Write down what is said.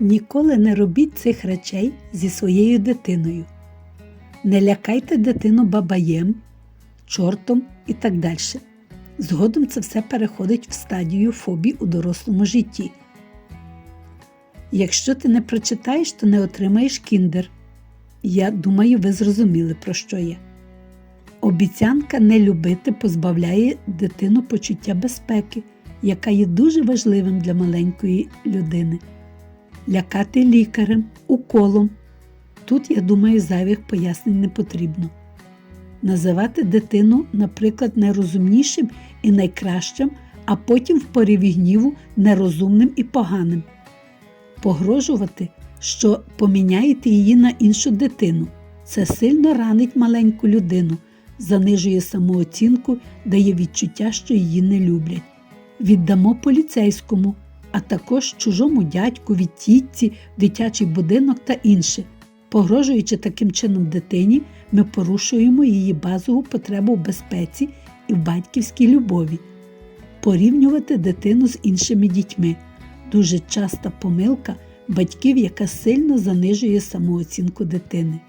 Ніколи не робіть цих речей зі своєю дитиною. Не лякайте дитину бабаєм, чортом і так далі. Згодом це все переходить в стадію фобій у дорослому житті. Якщо ти не прочитаєш, то не отримаєш кіндер. Я думаю, ви зрозуміли, про що я. Обіцянка не любити позбавляє дитину почуття безпеки, яка є дуже важливим для маленької людини. Лякати лікарем, уколом. Тут, я думаю, зайвих пояснень не потрібно. Називати дитину, наприклад, найрозумнішим і найкращим, а потім в пориві гніву нерозумним і поганим. Погрожувати, що поміняєте її на іншу дитину. Це сильно ранить маленьку людину, занижує самооцінку, дає відчуття, що її не люблять. Віддамо поліцейському, а також чужому дядькові, тітці, дитячий будинок та інше. Погрожуючи таким чином дитині, ми порушуємо її базову потребу в безпеці і в батьківській любові. Порівнювати дитину з іншими дітьми дуже часта помилка батьків, яка сильно занижує самооцінку дитини.